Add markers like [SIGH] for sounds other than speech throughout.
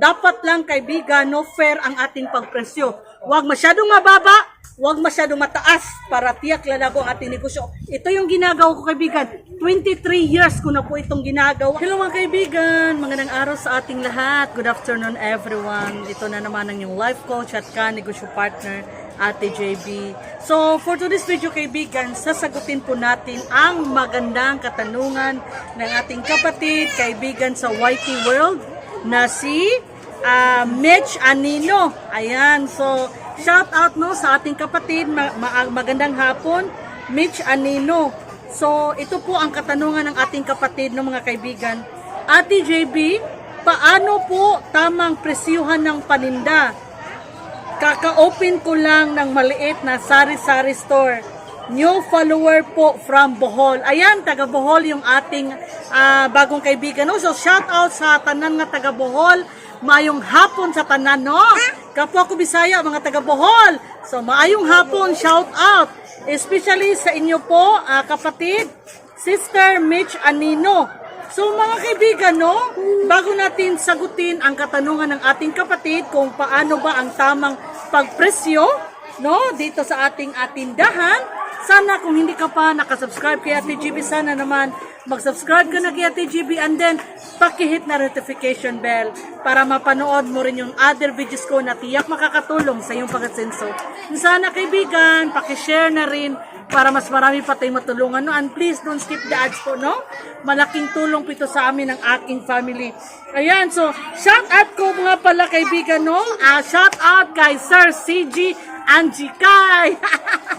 dapat lang kaibigan, no fair ang ating pagpresyo. Huwag masyadong mababa, huwag masyadong mataas para tiyak lalago ang ating negosyo. Ito yung ginagawa ko kaibigan. 23 years ko na po itong ginagawa. Hello mga kaibigan, magandang araw sa ating lahat. Good afternoon everyone. Ito na naman ang yung life coach at ka-negosyo partner, Ate JB. So, for today's video kaibigan, sasagutin po natin ang magandang katanungan ng ating kapatid, kaibigan sa YT World na si ah, Mitch Anino. Ayan, so shout out no sa ating kapatid, ma- ma- magandang hapon, Mitch Anino. So, ito po ang katanungan ng ating kapatid ng mga kaibigan. Ate JB, paano po tamang presyuhan ng paninda? Kaka-open ko lang ng maliit na sari-sari store. New follower po from Bohol. Ayan, taga Bohol yung ating ah, bagong kaibigan. No? So, shout out sa tanan nga taga Bohol. Maayong hapon sa tanan, no? Kapwa ko Bisaya, mga taga Bohol. So, maayong hapon, shout out. Especially sa inyo po, ah, kapatid, Sister Mitch Anino. So mga kaibigan, no, bago natin sagutin ang katanungan ng ating kapatid kung paano ba ang tamang pagpresyo, no, dito sa ating atindahan, sana kung hindi ka pa nakasubscribe kay Ate GB, sana naman mag-subscribe ka na kay Ate GB and then pakihit na notification bell para mapanood mo rin yung other videos ko na tiyak makakatulong sa iyong pag-asenso. Sana kaibigan, pakishare na rin para mas marami pa tayong matulungan. No? And please don't skip the ads po, no? Malaking tulong po ito sa amin ng aking family. Ayan, so shout out ko mga pala kaibigan, no? Ah, shout out kay Sir CG Anjikay.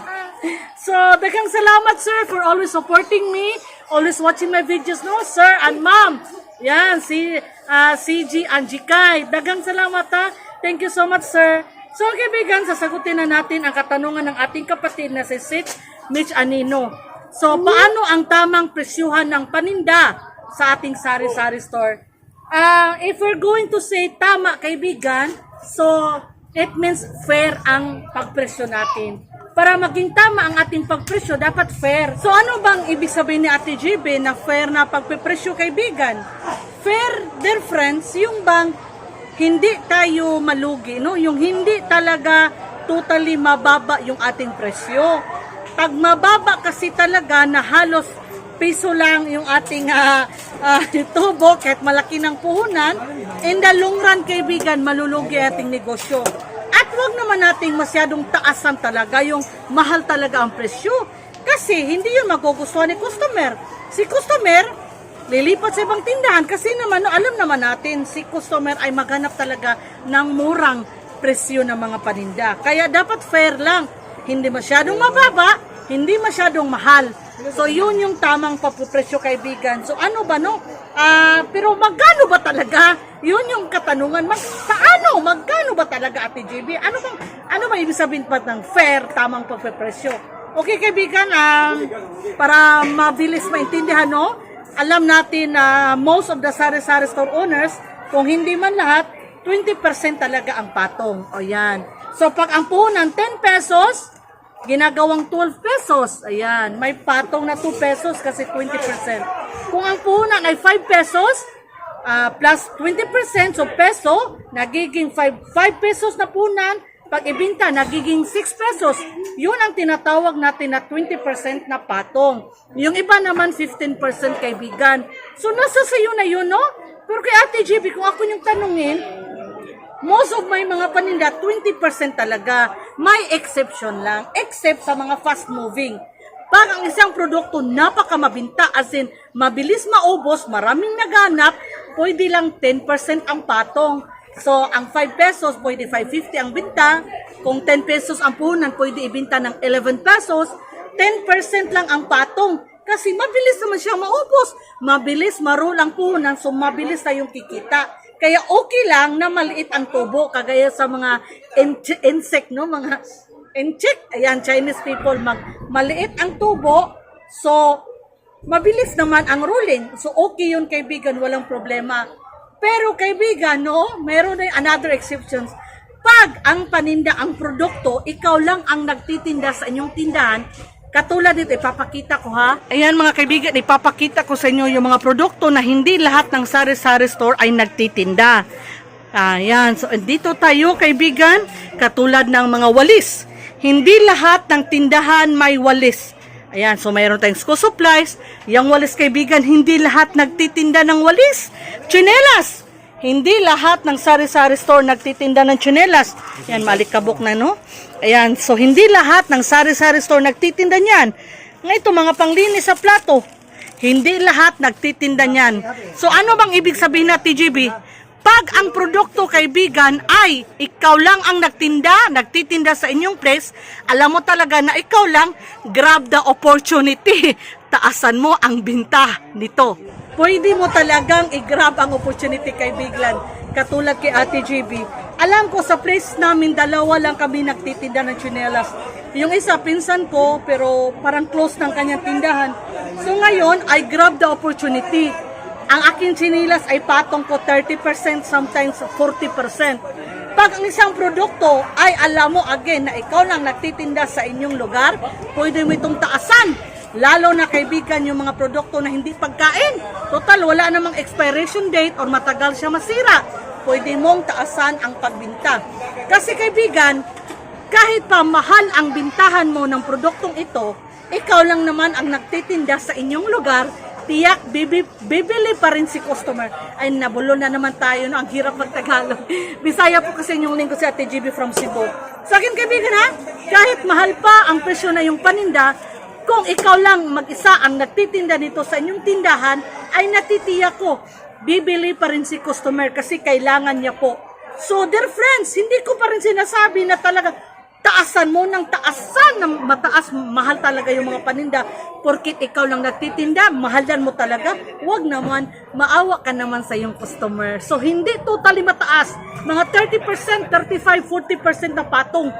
[LAUGHS] so, daghang salamat sir for always supporting me, always watching my videos, no? Sir and ma'am. Yan, si ah, CG Anjikay. Daghang salamat ha. Thank you so much, sir. So, kaibigan, sasagutin na natin ang katanungan ng ating kapatid na si Sitch Mitch Anino. So, paano ang tamang presyuhan ng paninda sa ating sari-sari store? Ah, if we're going to say tama, kaibigan, so it means fair ang pagpresyo natin. Para maging tama ang ating pagpresyo, dapat fair. So ano bang ibig sabihin ni Ate GB na fair na pagpepresyo, kaibigan? Fair, dear friends, yung bang hindi tayo malugi, no? Yung hindi talaga totally mababa yung ating presyo. Pag mababa kasi talaga na halos piso lang yung ating ah, ah, [LAUGHS] tubo kahit malaki ng puhunan, in the long run, kaibigan, malulugi ating negosyo. At wag naman nating masyadong taasan talaga yung mahal talaga ang presyo. Kasi hindi yun magugustuhan ni customer. Si customer, lilipat sa ibang tindahan kasi naman no, alam naman natin si customer ay maghanap talaga ng murang presyo ng mga paninda. Kaya dapat fair lang. Hindi masyadong mababa, hindi masyadong mahal. So yun yung tamang papupresyo kaibigan. So ano ba no? Ah, pero magkano ba talaga? Yun yung katanungan. Mag, paano? Magkano ba talaga Ate JB? Ano bang ano ba ibig sabihin pa ng fair tamang pagpepresyo? Okay kaibigan, um, para mabilis maintindihan no? alam natin na most of the sari-sari store owners, kung hindi man lahat, 20% talaga ang patong. O yan. So pag ang puhunan 10 pesos, ginagawang 12 pesos. Ayan. May patong na 2 pesos kasi 20%. Kung ang puhunan ay 5 pesos, ah, plus 20%, so peso, nagiging 5, 5 pesos na punan, pag ibinta, nagiging 6 pesos. Yun ang tinatawag natin na 20% na patong. Yung iba naman, 15% kaibigan. So, nasa sayo na yun, no? Pero kay Ate JB, kung ako yung tanungin, most of my mga paninda, 20% talaga. May exception lang. Except sa mga fast moving. Pag ang isang produkto napakamabinta, as in, mabilis maubos, maraming naganap, pwede lang 10% ang patong. So, ang 5 pesos, pwede 550 ang binta. Kung 10 pesos ang puhunan, pwede ibinta ng 11 pesos. 10% lang ang patong. Kasi mabilis naman siya maubos. Mabilis marul ang puhunan, so mabilis tayong kikita. Kaya okay lang na maliit ang tubo, kagaya sa mga in- insect, no? Mga insect. Ayan, Chinese people, mag maliit ang tubo, so mabilis naman ang ruling. So okay yun kaibigan, walang problema. Pero kaibigan, no, meron na another exceptions. Pag ang paninda, ang produkto, ikaw lang ang nagtitinda sa inyong tindahan, katulad dito, ipapakita ko ha. Ayan mga kaibigan, ipapakita ko sa inyo yung mga produkto na hindi lahat ng sari-sari store ay nagtitinda. Ayan, so dito tayo kaibigan, katulad ng mga walis. Hindi lahat ng tindahan may walis. Ayan, so mayroon tayong school supplies. Yung walis kaibigan, hindi lahat nagtitinda ng walis. Chinelas! Hindi lahat ng sari-sari store nagtitinda ng chinelas. Ayan, malikabok na no? Ayan, so hindi lahat ng sari-sari store nagtitinda niyan. Nga ito, mga panglinis sa plato. Hindi lahat nagtitinda niyan. So ano bang ibig sabihin na TGB? Pag ang produkto kaibigan ay ikaw lang ang nagtinda, nagtitinda sa inyong place, alam mo talaga na ikaw lang, grab the opportunity. [LAUGHS] Taasan mo ang binta nito. Pwede mo talagang i-grab ang opportunity kaibigan. Katulad kay Ate JB. Alam ko sa place namin, dalawa lang kami nagtitinda ng tsinelas. Yung isa, pinsan ko, pero parang close ng kanyang tindahan. So ngayon, I grab the opportunity. Ang aking sinilas ay patong ko 30%, sometimes 40%. Pag ang isang produkto ay alam mo again na ikaw lang nagtitinda sa inyong lugar, pwede mo itong taasan. Lalo na kaibigan yung mga produkto na hindi pagkain. Total, wala namang expiration date or matagal siya masira. Pwede mong taasan ang pagbinta. Kasi kaibigan, kahit pa mahal ang bintahan mo ng produktong ito, ikaw lang naman ang nagtitinda sa inyong lugar, tiyak bibi, bibili pa rin si customer. Ay nabulo na naman tayo, no? ang hirap magtagalog. [LAUGHS] Bisaya po kasi yung lingkod si Ate GB from Cebu. Sa akin kaibigan ha, kahit mahal pa ang presyo na yung paninda, kung ikaw lang mag-isa ang nagtitinda nito sa inyong tindahan, ay natitiyak ko, bibili pa rin si customer kasi kailangan niya po. So dear friends, hindi ko pa rin sinasabi na talaga taasan mo ng taasan ng mataas, mahal talaga yung mga paninda. Porkit ikaw lang nagtitinda, mahalan mo talaga. Huwag naman, maawa ka naman sa yung customer. So hindi totally mataas. Mga 30%, 35, 40% na patong.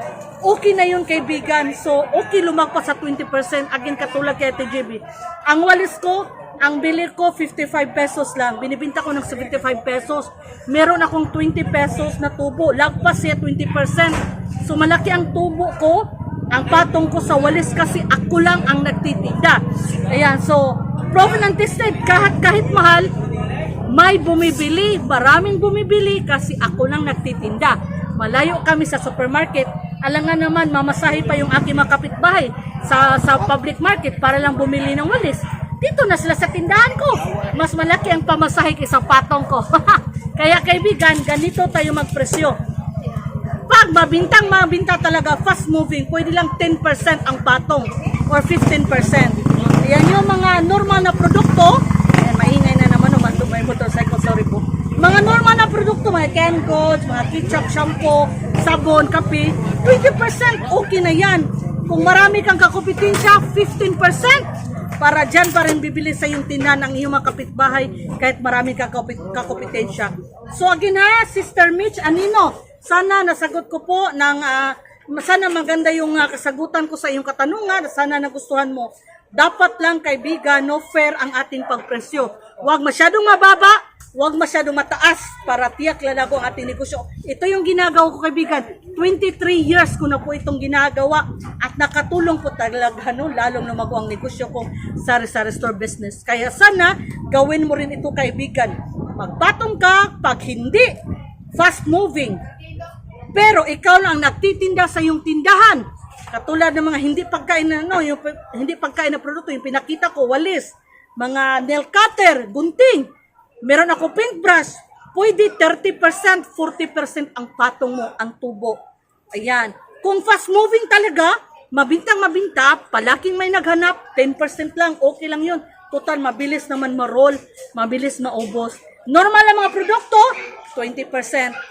Okay na yun kaibigan. So okay lumagpas sa 20%. Again, katulad kay TJB. Ang walis ko, ang bili ko 55 pesos lang. Binibinta ko ng 75 pesos. Meron akong 20 pesos na tubo. Lagpas siya 20%. So malaki ang tubo ko. Ang patong ko sa walis kasi ako lang ang nagtitinda. Ayan, so proven and tested. Kahit, kahit mahal, may bumibili. Maraming bumibili kasi ako lang nagtitinda. Malayo kami sa supermarket. Alangan naman, mamasahe pa yung aking mga kapitbahay sa, sa public market para lang bumili ng walis dito na sila sa tindahan ko. Mas malaki ang pamasahe kaysa patong ko. [LAUGHS] Kaya kaibigan, ganito tayo magpresyo. Pag mabintang mabinta talaga, fast moving, pwede lang 10% ang patong or 15%. Yan yung mga normal na produkto. Ayan, maingay na naman naman to may motorcycle, sorry po. Mga normal na produkto, mga Ken Goods, mga ketchup, shampoo, sabon, kape, 20% okay na yan. Kung marami kang kakupitensya, 15% para dyan pa rin bibili sa yung tindahan ng iyong mga kapitbahay kahit marami kang kapit kakopetensya. So again ha, Sister Mitch Anino, sana nasagot ko po ng ah, sana maganda yung ah, kasagutan ko sa iyong katanungan, sana nagustuhan mo. Dapat lang kaibigan, no fair ang ating pagpresyo. Huwag masyadong mababa, huwag masyadong mataas para tiyak lalago ang ating negosyo. Ito yung ginagawa ko kaibigan. 23 years ko na po itong ginagawa at nakatulong po talaga no, lalong lumago ang negosyo ko sa sari store business. Kaya sana gawin mo rin ito kaibigan. Magpatong ka pag hindi fast moving. Pero ikaw lang ang nagtitinda sa iyong tindahan. Katulad ng mga hindi pagkain na ano, yung hindi pagkain na produkto, yung pinakita ko, walis, mga nail cutter, gunting, meron ako paintbrush, pwede 30%, 40% ang patong mo, ang tubo. Ayan. Kung fast moving talaga, mabintang mabinta, palaking may naghanap, 10% lang, okay lang yun. Total, mabilis naman ma-roll, mabilis maubos. Normal na mga produkto, 20%.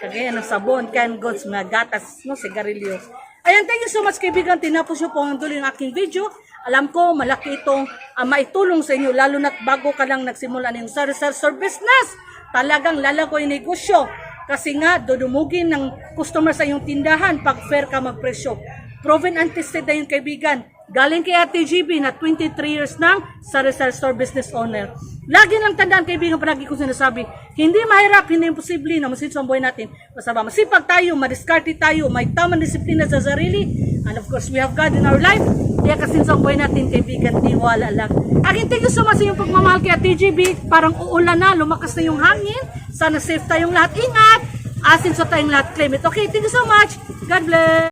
Kagaya ng sabon, canned goods, mga gatas, no, sigarilyo. Ayan, thank you so much kaibigan. Tinapos nyo po ang dulo ng aking video. Alam ko, malaki itong ah, maitulong sa inyo, lalo na't bago ka lang nagsimula ng sari-sari store business. Talagang lalago yung negosyo. Kasi nga, dudumugin ng customer sa iyong tindahan pag fair ka magpresyo. Proven and tested na yung kaibigan. Galing kay Ate GB na 23 years nang sari-sari store business owner. Lagi lang tandaan kaibigan, palagi ko sinasabi, hindi mahirap, hindi imposible na masito ang buhay natin. Basta ba, masipag tayo, madiskarte tayo, may tamang disiplina sa sarili, and of course, we have God in our life. Kaya kasi sa buhay natin, kaibigan, tiwala lang. Again, thank you so much sa iyong pagmamahal kay Ate GB. Parang uulan na, lumakas na yung hangin. Sana safe tayong lahat. Ingat! asin sa tayong lahat claim it. Okay, thank you so much. God bless.